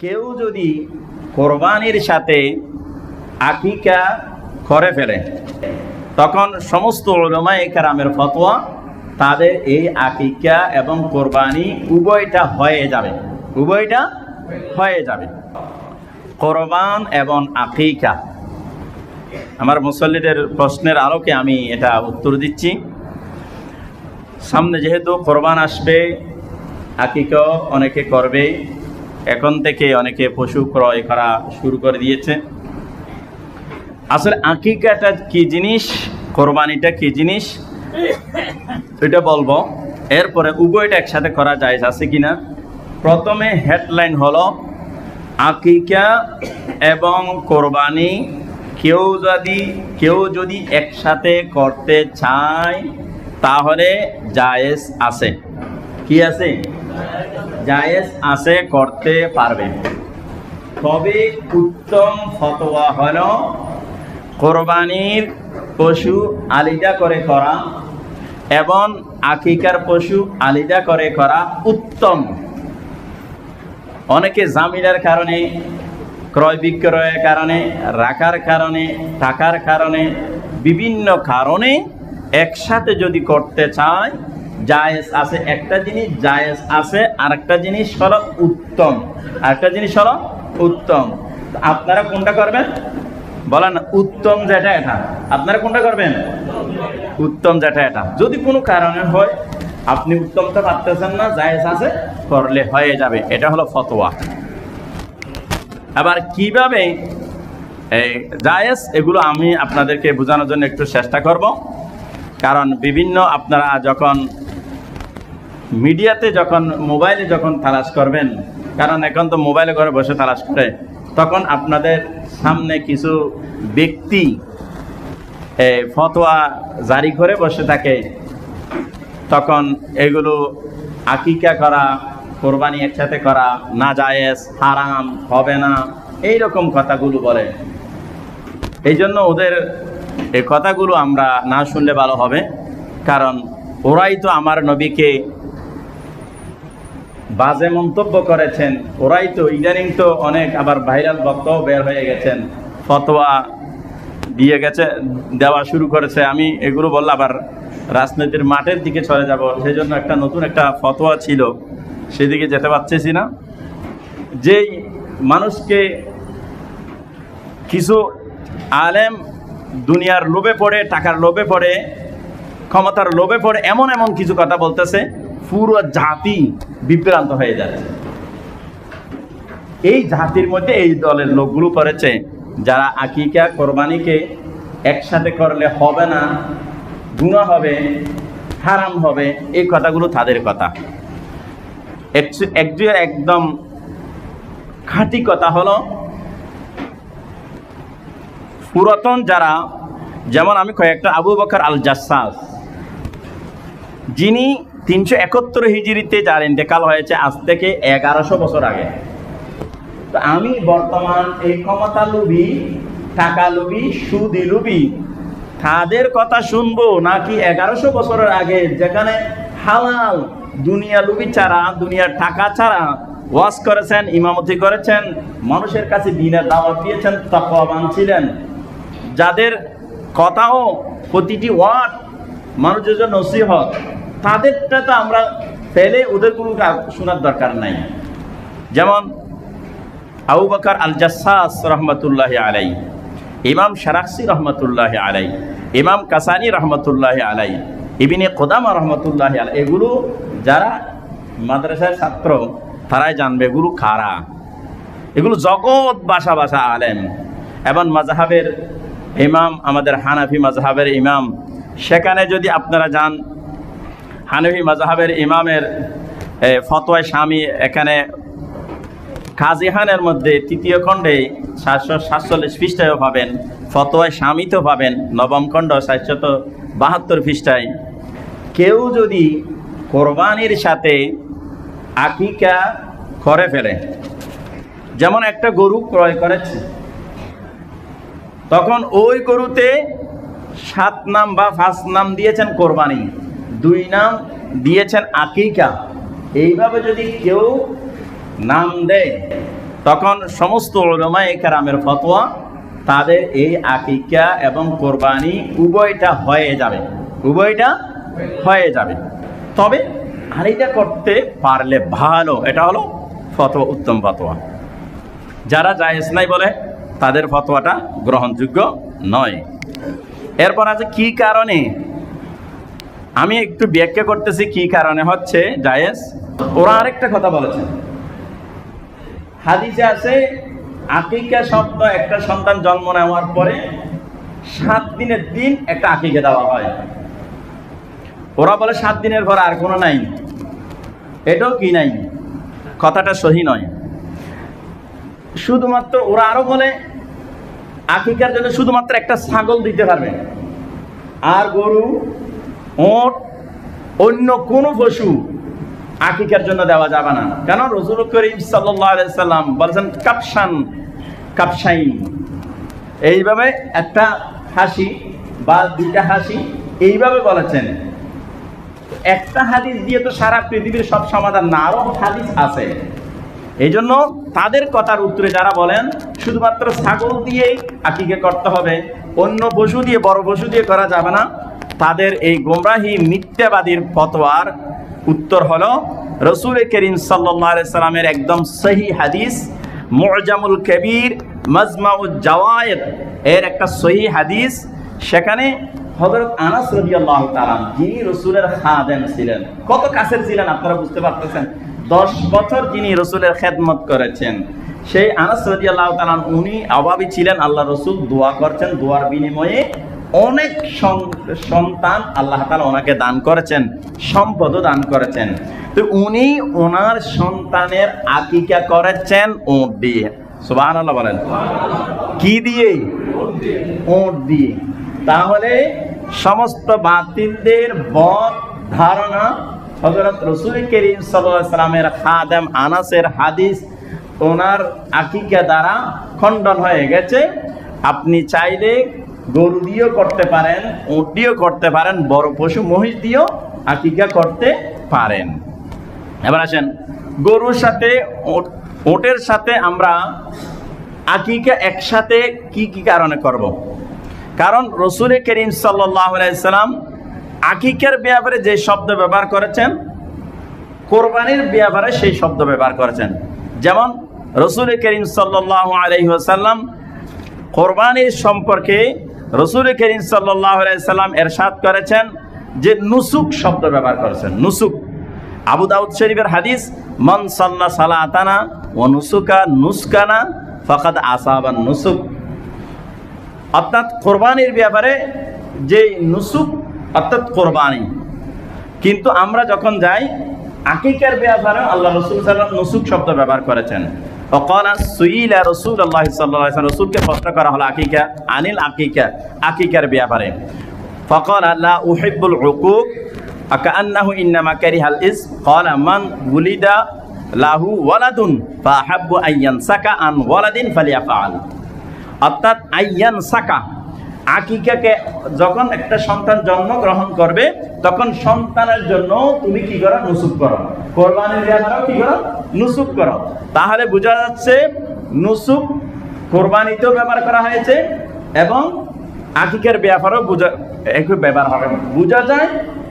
কেউ যদি কোরবানির সাথে আকিকা করে ফেলে, তখন সমস্ত ওলমায়ে কেরামের ফতোয়া তাদের এই আকিকা এবং কোরবানি উভয়টা হয়ে যাবে। উভয়টা হয়ে যাবে। কোরবান এবং আকিকা। আমার মুসল্লিদের প্রশ্নের আলোকে আমি এটা উত্তর দিচ্ছি। সামনে যেহেতু কোরবান আসবে, আকিকাও অনেকে করবে। এখন থেকে অনেকে পশু ক্রয় করা শুরু করে দিয়েছে। আসলে আকিকাটা কি জিনিস? কোরবানিটা কি জিনিস? এটা বলব। এরপরে উভয়টা একসাথে করা যায় আছে কিনা? প্রথমে হেডলাইন হলো, আকিকা এবং কোরবানি কেউ যদি কেউ যদি একসাথে করতে চায়, তাহলে জায়েজ আছে। কি আছে? জায়েজ আছে, করতে পারবে। তবে উত্তম ফতোয়া হল, কোরবানির পশু আলিদা করে করা এবং আকিকার পশু আলিদা করে করা উত্তম। অনেকে জামিনের কারণে, ক্রয় বিক্রয়ের কারণে, রাখার কারণে, থাকার কারণে, বিভিন্ন কারণে একসাথে যদি করতে চায় জায়েজ আছে, একটা জিনিস জায়েজ আছে আর একটা জিনিস হলো উত্তম। আরেকটা জিনিস হলো উত্তম। আপনারা কোনটা করবেন? বলেন, উত্তম যেটা এটা। আপনারা কোনটা করবেন? উত্তম যেটা এটা। যদি কোনো কারণে হয়, আপনি উত্তমটা পারতেছেন না, জায়েজ আছে, করলে হয়ে যাবে। এটা হলো ফতোয়া। আবার কীভাবে এই জায়েজ, এগুলো আমি আপনাদেরকে বোঝানোর জন্য একটু চেষ্টা করব। কারণ বিভিন্ন আপনারা যখন মিডিয়াতে যখন, মোবাইলে যখন তালাশ করবেন, কারণ এখন তো মোবাইলে ঘরে বসে তালাশ করে, তখন আপনাদের সামনে কিছু ব্যক্তি ফতোয়া জারি করে বসে থাকে। তখন এগুলো আকিকা করা, কোরবানি একসাথে করা, না জায়েজ, হারাম, হবে না এই রকম কথাগুলো বলে। এই জন্য ওদের এই কথাগুলো আমরা না শুনলে ভালো হবে, কারণ ওরাই তো আমার নবীকে বাজে মন্তব্য করেছেন। ওরাই তো ইদানিং তো অনেক আবার ভাইরাল বক্তাও বের হয়ে গেছেন। ফতোয়া দিয়ে গেছে, দেওয়া শুরু করেছে। আমি এগুলো বললাম, আবার রাজনীতির মাঠের দিকে চলে যাব। সেই জন্য একটা নতুন একটা ফতোয়া ছিল। সেদিকে যেতে পারতেছি না। যেই মানুষকে কিছু আলেম দুনিয়ার লোভে পড়ে, টাকার লোভে পড়ে, ক্ষমতার লোভে পড়ে, এমন এমন কিছু কথা বলতেছে পুরো জাতি বিভ্রান্ত হয়ে যাচ্ছে। এই জাতির মধ্যে এই দলের লোকগুলো করেছে, যারা আকিকা, কোরবানিকে একসাথে করলে হবে না গুণা হবে, হারাম হবে, এই কথাগুলো তাদের কথা। একজনের একদম খাঁটি কথা হলো, পুরাতন যারা, যেমন আমি কয়েকটা আবু বকর আল জাসাস যিনি তিনশো একাত্তর হিজড়িতে যার ইন্তেকাল হয়েছে আজ থেকে এগারোশো বছর আগে। তো আমি বর্তমান এই ক্ষমতা লুবি টাকা লুবি সুদি লুবি তাদের কথা শুনব নাকি এগারোশো বছরের আগে যেখানে হালাল দুনিয়া লুবি ছাড়া, দুনিয়ার টাকা ছাড়া ওয়াজ করেছেন, ইমামতি করেছেন, মানুষের কাছে দিনের দাওয়াত দিয়েছেন, তাকওয়াবান ছিলেন। যাদের কথাও প্রতিটি ওয়ার্ড মানুষের জন্য নসিহত। তাদেরটা তো আমরা ফেলে ওদের কোনো শোনার দরকার নাই। যেমন আবু বকর আল জাসাস রহমতুল্লাহ আলাই, ইমাম শারাকসি রহমতুল্লাহ আলাই, ইমাম কাসানি রহমতুল্লাহ আলাই, ইবিনে কোদামা রহমতুল্লাহ আলাই, এগুলো যারা মাদ্রাসার ছাত্র, তারাই জানবে এগুলো খারা এগুলো জগৎ বাসা বাসা আলেম। এবং মাজাহাবের ইমাম, আমাদের হানাফি মাজহাবের ইমাম, সেখানে যদি আপনারা যান হানফি মাজাহাবের ইমামের এ, ফতোয়ায় স্বামী এখানে কাজিহানের মধ্যে তৃতীয় খণ্ডে সাতশো সাতচল্লিশ পৃষ্ঠায়ও পাবেন ফতোয়ায় স্বামীতেও পাবেন নবম খণ্ড সাতশত বাহাত্তর পৃষ্ঠায়। কেউ যদি কোরবানির সাথে আকিকা করে ফেলে যেমন একটা গরু ক্রয় করেছে তখন ওই গরুতে সাত নাম বা পাঁচ নাম দিয়েছেন কোরবানি। দুই নাম দিয়েছেন আকিকা। এইভাবে যদি কেউ নাম দেয়, তখন সমস্ত ওলমা কেরামের ফতোয়া, তাদের এই আকিকা এবং কোরবানি উভয়টা হয়ে যাবে। উভয়টা হয়ে যাবে। তবে আরেকটা করতে পারলে ভালো, এটা হলো ফতোয়া, উত্তম ফতোয়া। যারা জায়েজ নাই বলে, তাদের ফতোয়াটা গ্রহণযোগ্য নয়। এরপর আছে কি কারণে? আমি একটু ব্যাখ্যা করতেছি কি কারণে হচ্ছে, জায়েজ? ওরা আরেকটা কথা বলেছেন হাদিসে আছে, আকিকা শব্দ একটা সন্তান জন্ম নেওয়ার পরে সাত দিনের দিন একটা আকিকা দেওয়া হয়। ওরা বলে সাত দিনের পর আর কোনো নাই। এটাও কি নাই? কথাটা সহি নয়। শুধুমাত্র ওরা আরও বলে, আকিকার জন্য শুধুমাত্র একটা ছাগল দিতে পারবে। আর গরু ওট, অন্য কোনো পশু আকিকার জন্য দেওয়া যাবে না। কেন? রসুল করিম সাল্লাম বলেছেন কাপসান কাপসাইন এইভাবে একটা হাসি বা দুইটা হাসি এইভাবে বলেছেন। একটা হাদিস দিয়ে তো সারা পৃথিবীর সব সমাধান না, আরও হাদিস আছে। এই জন্য তাদের কথার উত্তরে যারা বলেন, শুধুমাত্র ছাগল দিয়েই আকিকে করতে হবে, অন্য পশু দিয়ে, বড় পশু দিয়ে করা যাবে না। তাদের এই গোমরাহি মিথ্যাবাদীর ফতোয়ার উত্তর হলো রসুল করিম সাল্লামের একদম সহি হাদিস, মোজামুল কবির মজমাউল জাওয়ায়েদ এর একটা সহি হাদিস। সেখানে হজরত আনাস রদিয়াল্লাহ তালাম যিনি রসুলের খাদেম ছিলেন। কত কাছের ছিলেন আপনারা বুঝতে পারতেছেন? দশ বছর যিনি রসুলের খেদমত করেছেন। সেই আনাস রদিয়াল্লাহ তালাম উনি অভাবী ছিলেন আল্লাহ রসুল দোয়া করছেন, দোয়ার বিনিময়ে অনেক সন- সন্তান আল্লাহ তালা ওনাকে দান করেছেন, সম্পদও দান করেছেন। তো উনি ওনার সন্তানের আকিকা করেছেন ওট দিয়ে। সুবাহ আল্লাহ বলেন। কি দিয়ে? ওট দিয়ে। তাহলে সমস্ত বাতিলদের বদ ধারণা হজরত রসুল করিম সাল্লামের খাদেম আনাসের হাদিস ওনার আকিকা দ্বারা খণ্ডন হয়ে গেছে। আপনি চাইলে গরু দিয়েও করতে পারেন, উট দিয়েও করতে পারেন, বড় পশু, মহিষ দিয়েও আকিকা করতে পারেন এবার আসেন, গরুর সাথে ওটের সাথে আমরা আকিকা একসাথে কি কি কারণে করব। কারণ রসুল করিম সাল্লাম আকিকার ব্যাপারে যে শব্দ ব্যবহার করেছেন, কোরবানির ব্যাপারে সেই শব্দ ব্যবহার করেছেন যেমন রসুল করিম সাল্লাহ আলহিহাসাল্লাম কোরবানির সম্পর্কে রসুল করিম আলাইসাল্লাম এরশাদ করেছেন যে নুসুক শব্দ ব্যবহার করেছেন, নুসুক। আবু দাউদ শরীফের হাদিস, মন সাল্লা সালাতানা ও নুসুকা নুসকানা ফকাত আসাবান নুসুক। অর্থাৎ কোরবানির ব্যাপারে যে নুসুক, অর্থাৎ কোরবানি। কিন্তু আমরা যখন যাই, আকিকার ব্যাপারে আল্লাহ রসুল সাল্লাম নুসুক শব্দ ব্যবহার করেছেন। অকলা সুইলা রসুল আল্লাহ সাল্লাহ রসুলকে প্রশ্ন করা হলো, আকিকা? আনিল আকিকা? আকিকার ব্যাপারে। ফকল আল্লাহ উহিবুল হুকুক আকান্নাহু ইন্নামা কারিহাল ইস। ক্বালা মান উলিদা লাহু ওয়ালাদুন। ফাহাব্বু আইয়ান সাকা আন ওয়ালাদিন ফালিয়াফআল। অর্থাৎ আইয়ান সাকা আকিকাকে যখন একটা সন্তান জন্মগ্রহণ করবে, তখন সন্তানের জন্য তুমি কি করো? নুসুক করো। কোরবানির ব্যাপারেও কি করো? নুসুক করো। তাহলে বোঝা যাচ্ছে নুসুক কোরবানিতেও ব্যবহার করা হয়েছে এবং আকিকের ব্যাপারও বোঝা, একই ব্যবহার হবে। বোঝা যায়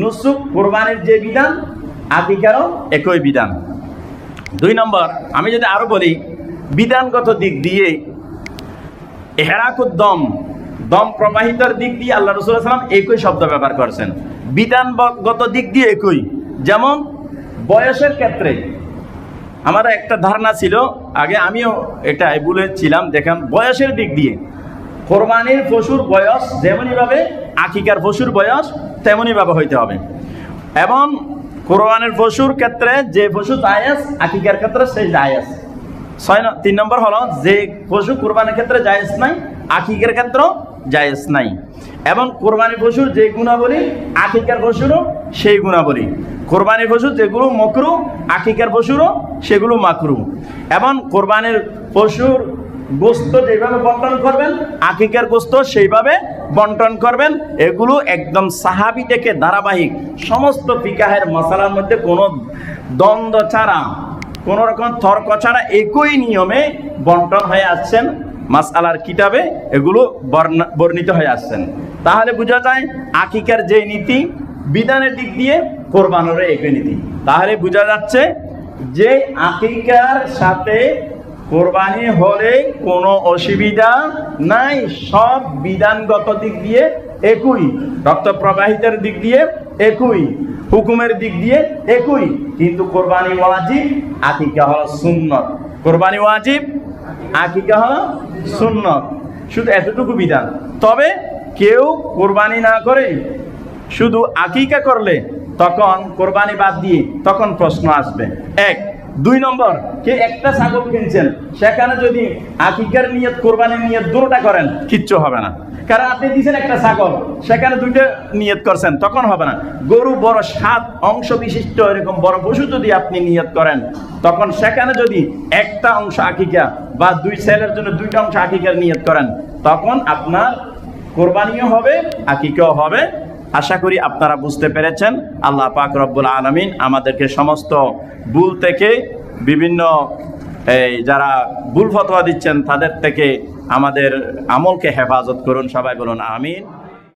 নুসুক কোরবানির যে বিধান, আকিকারও একই বিধান। দুই নম্বর, আমি যদি আরও বলি, বিধানগত দিক দিয়ে হেরাকুদ দম প্রবাহিতর দিক দিয়ে আল্লাহ রসুল সাল্লাম একই শব্দ ব্যবহার করছেন। বিধানগত দিক দিয়ে একই। যেমন, বয়সের ক্ষেত্রে আমার একটা ধারণা ছিল, আগে আমিও এটা বলেছিলাম দেখেন, বয়সের দিক দিয়ে। কোরবানির পশুর বয়স যেমনইভাবে, আকিকার পশুর বয়স তেমনইভাবে হইতে হবে। এবং কোরবানের পশুর ক্ষেত্রে যে পশু জায়াজ, আকিকার ক্ষেত্রে সেই জায়াজ। ছয় তিন নম্বর হলো, যে পশু কোরবানির ক্ষেত্রে জায়েজ নাই, আকিকের ক্ষেত্রেও জায়েজ নাই। এবং কোরবানি পশুর যে গুণাবলী, আকিকার পশুরও সেই গুণাবলী। কোরবানি পশু যেগুলো মকরু, আকিকার পশুরও সেগুলো মাকরু। এবং কোরবানির পশুর গোস্ত যেভাবে বন্টন করবেন, আকিকার গোস্ত সেইভাবে বন্টন করবেন, এগুলো একদম সাহাবি থেকে ধারাবাহিক। সমস্ত পিকাহের মশালার মধ্যে কোনো দ্বন্দ্ব ছাড়া, কোন রকম ছাড়া একই নিয়মে বন্টন হয়ে আসছেন। মাসআলার কিতাবে এগুলো বর্ণা- বর্ণিত হয়ে আসছেন। তাহলে বোঝা যায় আকিকার যে নীতি, বিধানের দিক দিয়ে কোরবানোর একই নীতি। তাহলে বোঝা যাচ্ছে যে আকিকার সাথে কোরবানি হলে কোনো অসুবিধা নাই, সব বিধানগত দিক দিয়ে একই। রক্ত প্রবাহিতের দিক দিয়ে একই, হুকুমের দিক দিয়ে একই। কিন্তু কোরবানি ওয়াজিব, আকিকা হল সুন্নত। কোরবানি ওয়াজিব আকিকা হলো? সুন্নত। শুধু এতটুকু বিধান। তবে কেউ কোরবানি না করে শুধু আকিকা করলে তখন কোরবানি বাদ দিয়ে তখন প্রশ্ন আসবে। এক। দুই নম্বর, কে একটা ছাগল কিনছেন, সেখানে যদি আকিকার নিয়ত, কোরবানির নিয়ত দুটোটা করেন, কিচ্ছু হবে না। কারণ আপনি দিয়েছেন একটা ছাগল, সেখানে দুইটা নিয়ত করছেন, তখন হবে না। গরু বড় সাত অংশ বিশিষ্ট এরকম বড় পশু যদি আপনি নিয়ত করেন, তখন সেখানে যদি একটা অংশ আকিকা বা দুই ছেলের জন্য দুইটা অংশ আকিকার নিয়ত করেন, তখন আপনার কোরবানিও হবে, আকিকাও হবে। আশা করি আপনারা বুঝতে পেরেছেন। আল্লাহ পাক রব্বুল আলমিন আমাদেরকে সমস্ত ভুল থেকে, বিভিন্ন এই যারা ভুল ফতোয়া দিচ্ছেন, তাদের থেকে আমাদের আমলকে হেফাজত করুন। সবাই বলুন, আমিন।